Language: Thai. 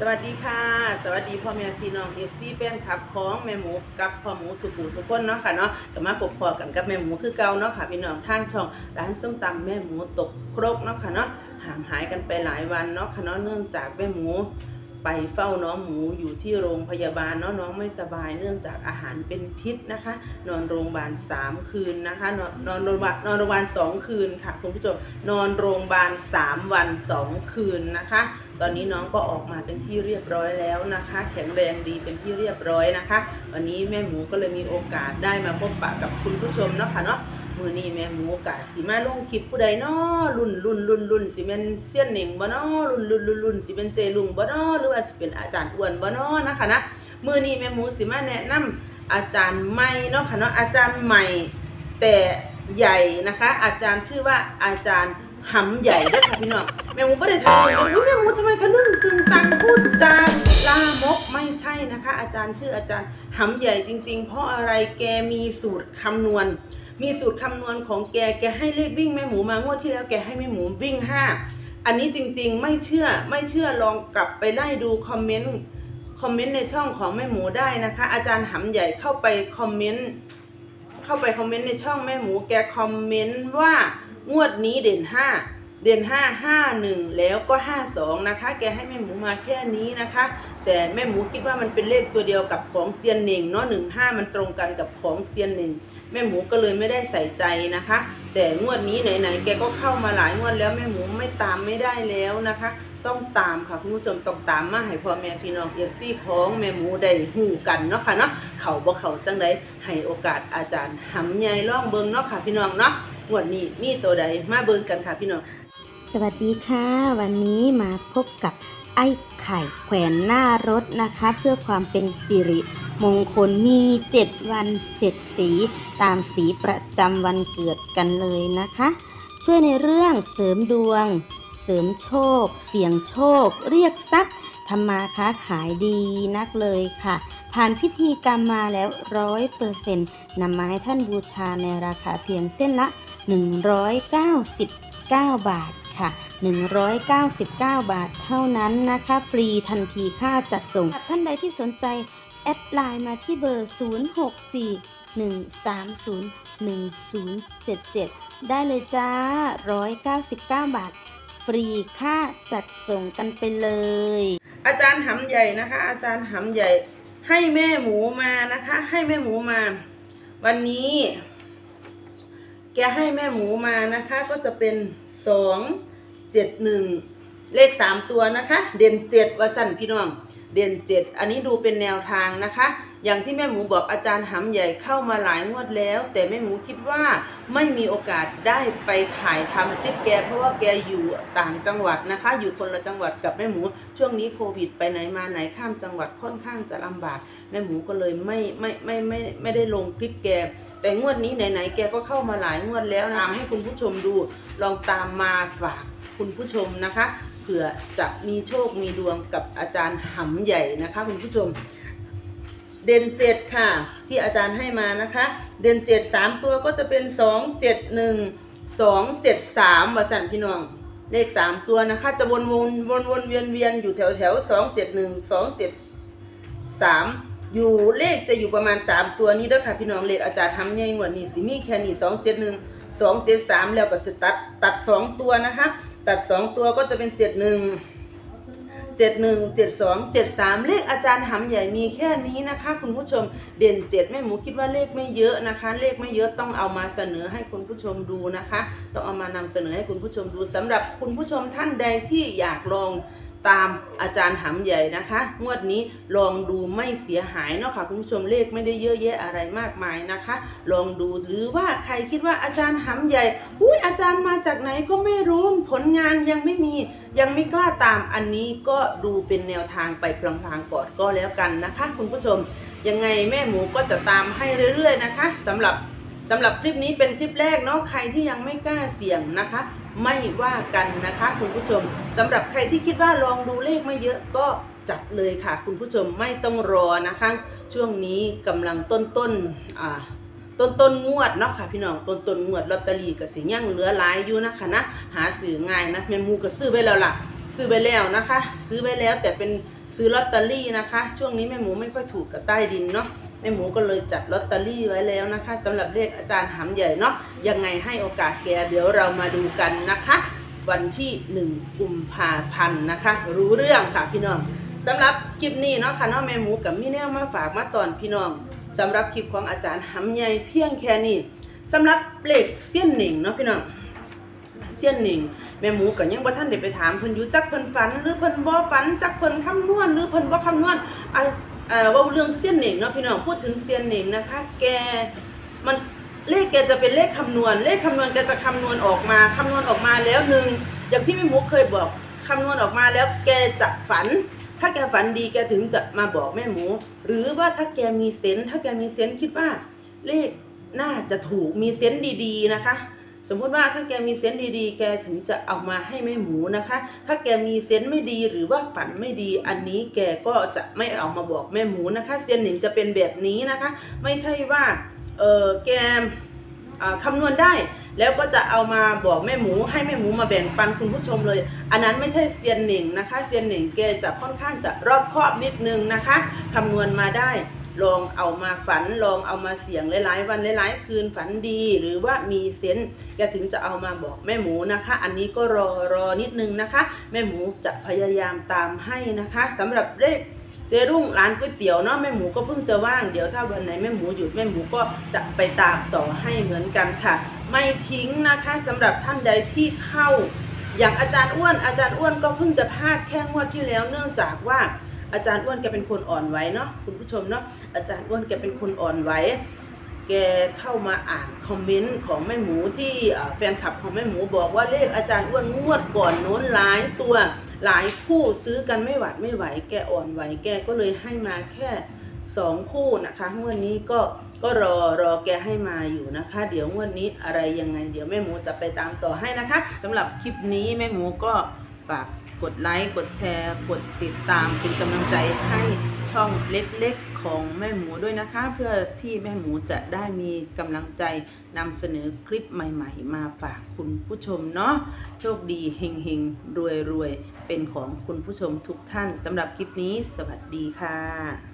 สวัสดีค่ะ สวัสดีพ่อแม่พี่น้องเอฟซีแป้นครับของแม่หมูกับพ่อหมูสุขุสุขคนเนาะค่ะเนาะกับมาพบพอกันกับแม่หมูคือเก่าเนาะค่ะพี่น้องทางช่องร้านส้มตำแม่หมูตกครกเนาะค่ะเนาะห่างหายกันไปหลายวันเนาะค่ะเนาะเนื่องจากแม่หมู ไปเฝ้าน้องหมูอยู่ที่โรงพยาบาลเนาะน้องไม่สบายเนื่องจากอาหารเป็นพิษนะคะ นอนโรงพยาบาลสามคืนนะคะ นอนนอนโรงพยาบาลนอนโรงพยาบาลสองคืนค่ะคุณผู้ชมนอนโรงพยาบาลสามวันสองคืนนะคะ ตอนนี้น้องก็ออกมาเป็นที่เรียบร้อยแล้วนะคะ แข็งแรงดีเป็นที่เรียบร้อยนะคะ วันนี้แม่หมูก็เลยมีโอกาสได้มาพบปะกับคุณผู้ชมเนาะค่ะเนาะ มือนี้แม่หมูกะสิมาลงคลิปผู้ใดเนาะรุ่นรุ่นรุ่นรุ่นสิเป็นเสี้ยนเหน่งบ่เนาะรุ่นรุ่นรุ่นรุ่นสิเป็นเจลุงบ่เนาะหรือว่าสิเป็นอาจารย์อ้วนบ่เนาะนะคะนะมือนี้แม่หมูสิมาแนะนำอาจารย์ใหม่เนาะค่ะเนาะอาจารย์ใหม่ แต่ใหญ่นะคะ อาจารย์ชื่อว่าอาจารย์หำใหญ่ด้วยค่ะพี่น้องแม่หมูไม่ได้ทำเองเลยแม่หมูทำไมทะลึ่งตึงตังพูดจาลามกไม่ใช่นะคะ อาจารย์ชื่ออาจารย์หำใหญ่จริง ๆ เพราะอะไรแกมีสูตรคำนวณ มีสูตรคำนวณของแก แกให้เลขวิ่งแม่หมูมางวดที่แล้วแกให้แม่หมูวิ่งห้าอันนี้จริงๆไม่เชื่อไม่เชื่อลองกลับไปไล่ดูคอมเมนต์คอมเมนต์ในช่องของแม่หมูได้นะคะ อาจารย์หำใหญ่เข้าไปคอมเมนต์เข้าไปคอมเมนต์ในช่องแม่หมูแกคอมเมนต์ว่างวดนี้เด่นห้า เด่นห้าห้าหนึ่งแล้วก็ห้าสองนะคะ แกให้แม่หมูมาแค่นี้นะคะ แต่แม่หมูคิดว่ามันเป็นเลขตัวเดียวกับของเซียนหนึ่งเนาะหนึ่งห้ามันตรงกันกับของเซียนหนึ่งแม่หมูก็เลยไม่ได้ใส่ใจนะคะ แต่งวดนี้ไหนๆแกก็เข้ามาหลายงวดแล้วแม่หมูไม่ตามไม่ได้แล้วนะคะ ต้องตามค่ะคุณผู้ชมต้องตามมาให้พ่อแม่พี่น้องเอฟซี่ของแม่หมูได้หูกันเนาะค่ะเนาะเขาบ่เขาจังไดให้โอกาสอาจารย์หำใหญ่ล่องเบิงเนาะค่ะพี่น้องเนาะงวดนี้มีตัวใดมาเบิงกันค่ะพี่น้อง สวัสดีค่ะ วันนี้มาพบกับไอ้ไข่แขวนหน้ารถนะคะ เพื่อความเป็นสิริมงคลมี 7 วัน 7 สี ตามสีประจำวันเกิดกันเลยนะคะ ช่วยในเรื่องเสริมดวง เสริมโชค เสี่ยงโชค เรียกทรัพย์ทำมาค้าขายดีนักเลยค่ะ ผ่านพิธีกรรมมาแล้วร้อยเปอร์เซ็นต์นำมาให้ท่านบูชาในราคาเพียงเส้นละ 199 บาท ค่ะ 199 บาทเท่านั้นนะคะ ฟรีทันทีค่าจัดส่ง ท่านใดที่สนใจ แอดไลน์มาที่เบอร์ 064 130 1077 ได้เลยจ้า 199 บาท ฟรีค่าจัดส่งกันไปเลย อาจารย์หำใหญ่นะคะ อาจารย์หำใหญ่ให้แม่หมูมานะคะ ให้แม่หมูมา วันนี้ แกให้แม่หมูมานะคะ ก็จะเป็น สองเจ็ดหนึ่งเลขสามตัวนะคะ เด่นเจ็ดวสันพี่น้อง เด่นเจ็ดอันนี้ดูเป็นแนวทางนะคะ อย่างที่แม่หมูบอกอาจารย์หำใหญ่เข้ามาหลายงวดแล้ว แต่แม่หมูคิดว่าไม่มีโอกาสได้ไปถ่ายทำคลิปแก เพราะว่าแกอยู่ต่างจังหวัดนะคะ อยู่คนละจังหวัดกับแม่หมู ช่วงนี้โควิด ไปไหนมาไหนข้ามจังหวัดค่อนข้างจะลำบาก แม่หมูก็เลยไม่ไม่ไม่ไม่ไม่ไม่ได้ลงคลิปแก แต่งวดนี้ไหนๆแกก็เข้ามาหลายงวดแล้วนะทำให้คุณผู้ชมดูลองตามมาฝากคุณผู้ชมนะคะเผื่อจะมีโชคมีดวงกับอาจารย์หำใหญ่นะคะคุณผู้ชม เด่นเจ็ดค่ะ ที่อาจารย์ให้มานะคะ เด่นเจ็ดสามตัวก็จะเป็นสองเจ็ดหนึ่งสองเจ็ดสามวสันพี่น้องเลขสามตัวนะคะ จะวนวนวนวนเวียนเวียนอยู่แถวแถวสองเจ็ดหนึ่งสองเจ็ดสามอยู่เลขจะอยู่ประมาณสามตัวนี้ด้วยค่ะพี่น้องเลขอาจารย์ทำไงงวดนี้สิมีแค่นี้สองเจ็ดหนึ่งสองเจ็ดสามแล้วก็จะตัดตัดสองตัวนะคะ ตัดสองตัวก็จะเป็นเจ็ดหนึ่ง เจ็ดหนึ่งเจ็ดสองเจ็ดสามเลขอาจารย์หำใหญ่มีแค่นี้นะคะ คุณผู้ชมเด่นเจ็ดแม่หมูคิดว่าเลขไม่เยอะนะคะ เลขไม่เยอะต้องเอามาเสนอให้คุณผู้ชมดูนะคะ ต้องเอามานำเสนอให้คุณผู้ชมดูสำหรับคุณผู้ชมท่านใดที่อยากลอง ตามอาจารย์หำใหญ่นะคะ งวดนี้ลองดูไม่เสียหายเนาะค่ะคุณผู้ชมเลขไม่ได้เยอะแยะอะไรมากมายนะคะ ลองดูหรือว่าใครคิดว่าอาจารย์หำใหญ่อุ้ยอาจารย์มาจากไหนก็ไม่รู้ผลงานยังไม่มียังไม่กล้าตามอันนี้ก็ดูเป็นแนวทางไปพลางๆก่อนก็แล้วกันนะคะ คุณผู้ชมยังไงแม่หมูก็จะตามให้เรื่อย ๆ นะคะสำหรับสำหรับคลิปนี้เป็นคลิปแรกเนาะใครที่ยังไม่กล้าเสี่ยงนะคะ ไม่ว่ากันนะคะคุณผู้ชมสำหรับใครที่คิดว่าลองดูเลขไม่เยอะก็จัดเลยค่ะ คุณผู้ชมไม่ต้องรอนะคะ ช่วงนี้กำลังต้นต้นอ่าต้นต้นงวดเนาะค่ะพี่น้องต้นต้นงวดลอตเตอรี่ก็สิยังเหลือหลายอยู่นะคะนะหาซื้อง่ายนะแม่มูก็ซื้อไปแล้วล่ะ ซื้อไปแล้วนะคะ ซื้อไปแล้วแต่เป็นซื้อลอตเตอรี่นะคะ ช่วงนี้แม่หมูไม่ค่อยถูกกับใต้ดินเนาะ ม่หมูก็เลยจัดลอตเตอรี่ไว้แล้วนะคะสำหรับเลขอาจารย์หำใหญ่เนาะยังไงให้โอกาสแกเดี๋ยวเรามาดูกันนะคะ วันที่หนึ่งกุมภาพันธ์นะคะ รู้เรื่องค่ะพี่น้องสำหรับคลิปนี้เนาะค่ะเนาะแม่หมูกับมิแนวมาฝากมาตอนพี่น้องสำหรับคลิปของอาจารย์หำใหญ่เพียงแค่นี้สำหรับเลขเสี้ยนหนิงเนาะพี่น้องเสี้ยนหนิงแม่หมูก็ยังบ่ทันได้ไปถามเพิ่นอยู่จักเพิ่นฝัน หรือเพิ่นบ่ฝันจักเพิ่นคำนวณหรือเพิ่นบ่คำนวณ ว่าเรื่องเสี้ยนหนิงเนาะพี่น้องพูดถึงเสี้ยนหนิงนะคะ แกมันเลขแกจะเป็นเลขคำนวณ เลขคำนวณแกจะคำนวณออกมาคำนวณออกมาแล้วหนึ่งอย่างที่แม่หมูเคยบอกคำนวณออกมาแล้วแกจะฝัน ถ้าแกฝันดีแกถึงจะมาบอกแม่หมู หรือว่าถ้าแกมีเซนถ้าแกมีเซนคิดว่าเลขน่าจะถูกมีเซนดีๆนะคะ สมมุติว่าถ้าแกมีเซนส์ดีๆ แกถึงจะเอามาให้แม่หมูนะคะ ถ้าแกมีเซนส์ไม่ดีหรือว่าฝันไม่ดี อันนี้แกก็จะไม่เอามาบอกแม่หมูนะคะเซียนหนิงจะเป็นแบบนี้นะคะ ไม่ใช่ว่าเออแกคำนวณได้แล้วก็จะเอามาบอกแม่หมู ให้แม่หมูมาแบ่งปันคุณผู้ชมเลย อันนั้นไม่ใช่เซียนหนิงนะคะเซียนหนิงแกจะค่อนข้างจะรอบคอบนิดนึงนะคะคำนวณมาได้ ลองเอามาฝันลองเอามาเสี่ยงหลายๆวันหลายๆคืนฝันดี หรือว่ามีเซนส์แกถึงจะเอามาบอกแม่หมูนะคะ อันนี้ก็รอรอนิดนึงนะคะ แม่หมูจะพยายามตามให้นะคะสำหรับเลขเจรุ่งร้านก๋วยเตี๋ยวเนาะแม่หมูก็เพิ่งจะว่างเดี๋ยวถ้าวันไหนแม่หมูหยุดแม่หมูก็จะไปตามต่อให้เหมือนกันค่ะ ไม่ทิ้งนะคะสำหรับท่านใดที่เข้า อย่างอาจารย์อ้วนอาจารย์อ้วนก็เพิ่งจะพลาดแค่งวดที่แล้วเนื่องจากว่า อาจารย์อ้วนแกเป็นคนอ่อนไหวเนาะคุณผู้ชมเนาะอาจารย์อ้วนแกเป็นคนอ่อนไหวแกเข้ามาอ่านคอมเมนต์ของแม่หมูที่แฟนคลับของแม่หมูบอกว่าเลขอาจารย์อ้วนงวดก่อนโน้นหลายตัวหลายคู่ซื้อกันไม่หวัดไม่ไหว แกอ่อนไหวแกก็เลยให้มาแค่สองคู่นะคะงวดนี้ก็ก็รอรอแกให้มาอยู่นะคะ เดี๋ยวงวดนี้อะไรยังไง เดี๋ยวแม่หมูจะไปตามต่อให้นะคะสำหรับคลิปนี้แม่หมูก็ฝาก กดไลค์ กดแชร์ กดติดตามเป็นกำลังใจให้ช่องเล็กๆของแม่หมูด้วยนะคะ เพื่อที่แม่หมูจะได้มีกำลังใจนำเสนอคลิปใหม่ ๆ มาฝากคุณผู้ชมเนาะโชคดีเฮงๆรวยๆเป็นของคุณผู้ชมทุกท่านสำหรับคลิปนี้ สวัสดีค่ะ